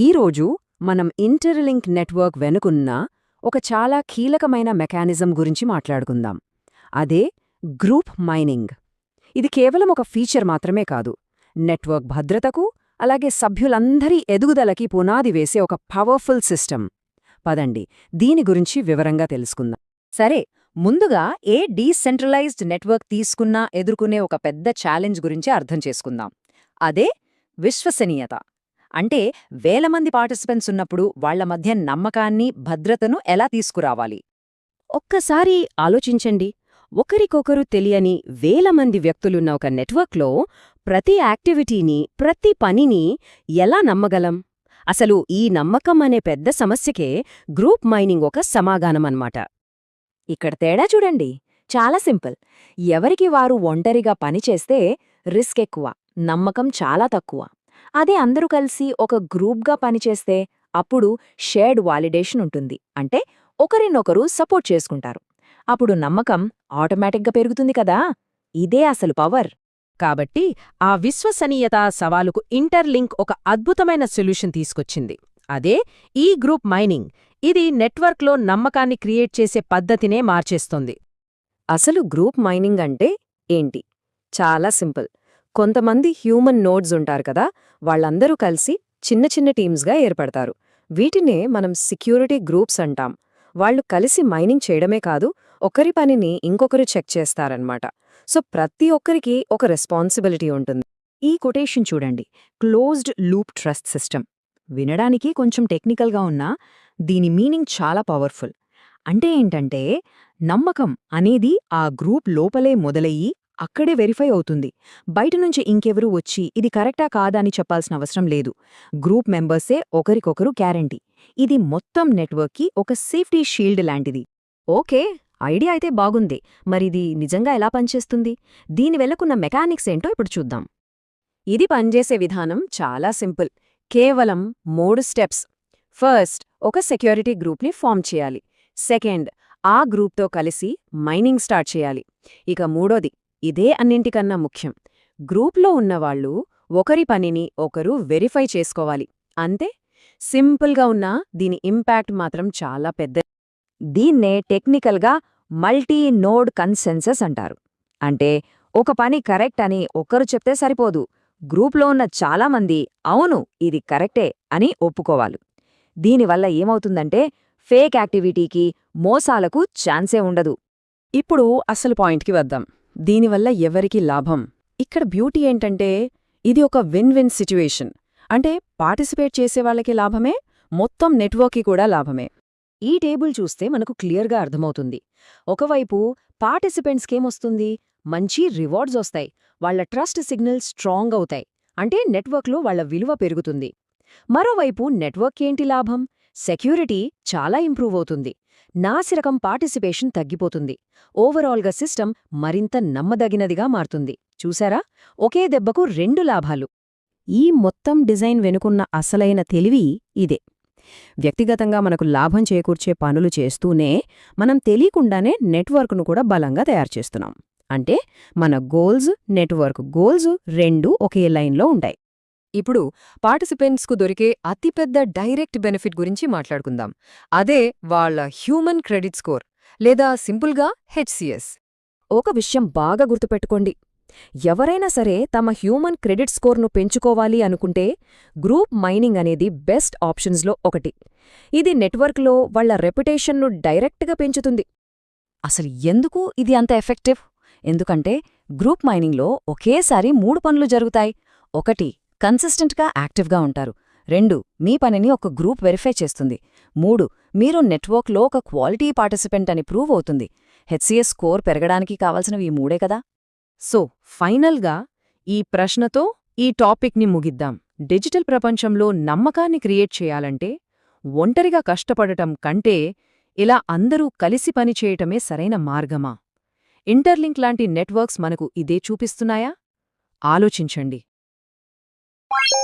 ఈరోజు మనం interlink network వెనుకున్న ఒక చాలా కీలకమైన మెకానిజం గురించి మాట్లాడుకుందాం. అదే గ్రూప్ మైనింగ్. ఇది కేవలం ఒక ఫీచర్ మాత్రమే కాదు. నెట్వర్క్ భద్రతకు అలాగే సభ్యులందరి ఎదుగుదలకి పునాది వేసే ఒక పవర్ఫుల్ సిస్టమ్. పదండి దీని గురించి వివరంగా తెలుసుకుందాం. సరే ముందుగా ఏ డీసెంట్రలైజ్డ్ నెట్వర్క్ తీసుకున్నా ఎదుర్కొనే ఒక పెద్ద ఛాలెంజ్ గురించి అర్థం చేసుకుందాం. అదే విశ్వసనీయత. అంటే వేల మంది పార్టిసిపెంట్స్ ఉన్నప్పుడు వాళ్ళ మధ్య నమ్మకాన్ని భద్రతను ఎలా తీసుకురావాలి? ఒక్కసారి ఆలోచించండి. ఒకరికొకరు తెలియని వేల మంది వ్యక్తులున్న ఒక నెట్వర్క్లో ప్రతి యాక్టివిటీని ప్రతి పనిని ఎలా నమ్మగలం? అసలు ఈ నమ్మకం అనే పెద్ద సమస్యకే గ్రూప్ మైనింగ్ ఒక సమాధానమన్నమాట ఇక్కడ తేడా చూడండి. చాలా సింపుల్. ఎవరికి వారు ఒంటరిగా పనిచేస్తే రిస్క్ ఎక్కువ నమ్మకం చాలా తక్కువ. అదే అందరూ కలిసి ఒక గ్రూప్గా పనిచేస్తే అప్పుడు షేర్డ్ వాలిడేషన్ ఉంటుంది. అంటే ఒకరినొకరు సపోర్ట్ చేసుకుంటారు. అప్పుడు నమ్మకం ఆటోమేటిక్గా పెరుగుతుంది కదా! ఇదే అసలు పవర్. కాబట్టి ఆ విశ్వసనీయత సవాలుకు ఇంటర్లింక్ ఒక అద్భుతమైన సొల్యూషన్ తీసుకొచ్చింది. అదే ఈ గ్రూప్ మైనింగ్. ఇది నెట్వర్క్లో నమ్మకాన్ని క్రియేట్ చేసే పద్ధతినే మార్చేస్తోంది. అసలు గ్రూప్ మైనింగ్ అంటే ఏంటి? చాలా సింపుల్. కొంతమంది హ్యూమన్ నోడ్స్ ఉంటారు కదా వాళ్ళందరూ కలిసి చిన్న చిన్న టీమ్స్గా ఏర్పడతారు. వీటినే మనం సెక్యూరిటీ గ్రూప్స్ అంటాం. వాళ్ళు కలిసి మైనింగ్ చేయడమే కాదు ఒకరి పనిని ఇంకొకరు చెక్ చేస్తారన్నమాట. సో ప్రతి ఒక్కరికి ఒక రెస్పాన్సిబిలిటీ ఉంటుంది. ఈ కొటేషన్ చూడండి. Closed loop trust system. వినడానికి కొంచెం టెక్నికల్గా ఉన్నా దీని మీనింగ్ చాలా పవర్ఫుల్. అంటే ఏంటంటే నమ్మకం అనేది ఆ గ్రూప్ లోపలే మొదలయ్యి అక్కడే వెరిఫై అవుతుంది. బయట నుంచి ఇంకెవరూ వచ్చి ఇది కరెక్టా కాదా అని చెప్పాల్సిన అవసరం లేదు. గ్రూప్ మెంబర్సే ఒకరికొకరు గ్యారంటీ. ఇది మొత్తం నెట్వర్క్కి ఒక సేఫ్టీ షీల్డ్ లాంటిది. ఓకే ఐడియా అయితే బాగుంది. మరిది నిజంగా ఎలా పనిచేస్తుంది? దీని వెళ్ళకున్న మెకానిక్స్ ఏంటో ఇప్పుడు చూద్దాం. ఇది పనిచేసే విధానం చాలా సింపుల్. కేవలం మూడు స్టెప్స్. ఫస్ట్ ఒక సెక్యూరిటీ గ్రూప్ని ఫామ్ చేయాలి. సెకండ్ ఆ గ్రూప్తో కలిసి మైనింగ్ స్టార్ట్ చేయాలి. ఇక మూడోది ఇదే అన్నింటికన్నా ముఖ్యం. గ్రూప్లో ఉన్నవాళ్ళు ఒకరి పనిని ఒకరు వెరిఫై చేసుకోవాలి. అంతే? సింపుల్గా ఉన్నా దీని ఇంపాక్ట్ మాత్రం చాలా పెద్ద దీన్నే టెక్నికల్గా మల్టీ నోడ్ కన్సెన్సస్ అంటారు. అంటే ఒక పని కరెక్ట్ అని ఒకరు చెప్తే సరిపోదు. గ్రూప్లో ఉన్న చాలామంది అవును ఇది కరెక్టే అని ఒప్పుకోవాలి. దీనివల్ల ఏమవుతుందంటే ఫేక్ యాక్టివిటీకి మోసాలకు ఛాన్సే ఉండదు. ఇప్పుడు అసలు పాయింట్కి వద్దాం. దీనివల్ల ఎవరికి లాభం? ఇక్కడ బ్యూటీ ఏంటంటే ఇది ఒక విన్ విన్ సిచ్యువేషన్ అంటే పార్టిసిపేట్ చేసేవాళ్ళకి లాభమే మొత్తం నెట్వర్క్కి కూడా లాభమే. ఈ టేబుల్ చూస్తే మనకు క్లియర్గా అర్థమవుతుంది. ఒకవైపు పార్టిసిపెంట్స్కేమొస్తుంది మంచి రివార్డ్స్ వస్తాయి. వాళ్ళ ట్రస్ట్ సిగ్నల్ స్ట్రాంగ్ అవుతాయి. అంటే నెట్వర్క్లో వాళ్ళ విలువ పెరుగుతుంది. మరోవైపు నెట్వర్క్ ఏంటి లాభం? సెక్యూరిటీ చాలా ఇంప్రూవ్ అవుతుంది. నాసిరకం పార్టిసిపేషన్ తగ్గిపోతుంది. ఓవరాల్గా సిస్టమ్ మరింత నమ్మదగినదిగా మారుతుంది. చూసారా? ఒకే దెబ్బకు రెండు లాభాలు. ఈ మొత్తం డిజైన్ వెనుకున్న అసలైన తెలివి ఇదే. వ్యక్తిగతంగా మనకు లాభం చేకూర్చే పనులు చేస్తూనే మనం తెలియకుండానే నెట్వర్క్ను కూడా బలంగా తయారుచేస్తున్నాం అంటే మన గోల్స్ నెట్వర్క్ గోల్స్ రెండూ ఒకే లైన్లో ఉంటాయి. ఇప్పుడు పార్టిసిపెంట్స్కు దొరికే అతిపెద్ద డైరెక్ట్ బెనిఫిట్ గురించి మాట్లాడుకుందాం. అదే వాళ్ళ హ్యూమన్ క్రెడిట్ స్కోర్ లేదా సింపుల్గా హెచ్సిఎస్ ఒక విషయం బాగా గుర్తుపెట్టుకోండి. ఎవరైనా సరే తమ హ్యూమన్ క్రెడిట్ స్కోర్ను పెంచుకోవాలి అనుకుంటే గ్రూప్ మైనింగ్ అనేది బెస్ట్ ఆప్షన్స్లో ఒకటి. ఇది నెట్వర్క్లో వాళ్ళ రెప్యుటేషన్ను డైరెక్ట్గా పెంచుతుంది. అసలు ఎందుకు ఇది అంత ఎఫెక్టివ్? ఎందుకంటే గ్రూప్ మైనింగ్లో ఒకేసారి మూడు పనులు జరుగుతాయి. ఒకటి కన్సిస్టెంట్గా యాక్టివ్గా ఉంటారు. రెండు మీ పనిని ఒక గ్రూప్ వెరిఫై చేస్తుంది. మూడు మీరు నెట్వర్క్లో ఒక క్వాలిటీ పార్టిసిపెంట్ అని ప్రూవ్ అవుతుంది. హెచ్సిఎస్ స్కోర్ పెరగడానికి కావాల్సినవి ఈ మూడే కదా? సో ఫైనల్గా ఈ ప్రశ్నతో ఈ టాపిక్ని ముగిద్దాం. డిజిటల్ ప్రపంచంలో నమ్మకాన్ని క్రియేట్ చేయాలంటే ఒంటరిగా కష్టపడటం కంటే ఇలా అందరూ కలిసి పనిచేయటమే సరైన మార్గమా? ఇంటర్లింక్ లాంటి నెట్వర్క్స్ మనకు ఇదే చూపిస్తున్నాయా? ఆలోచించండి. Bye.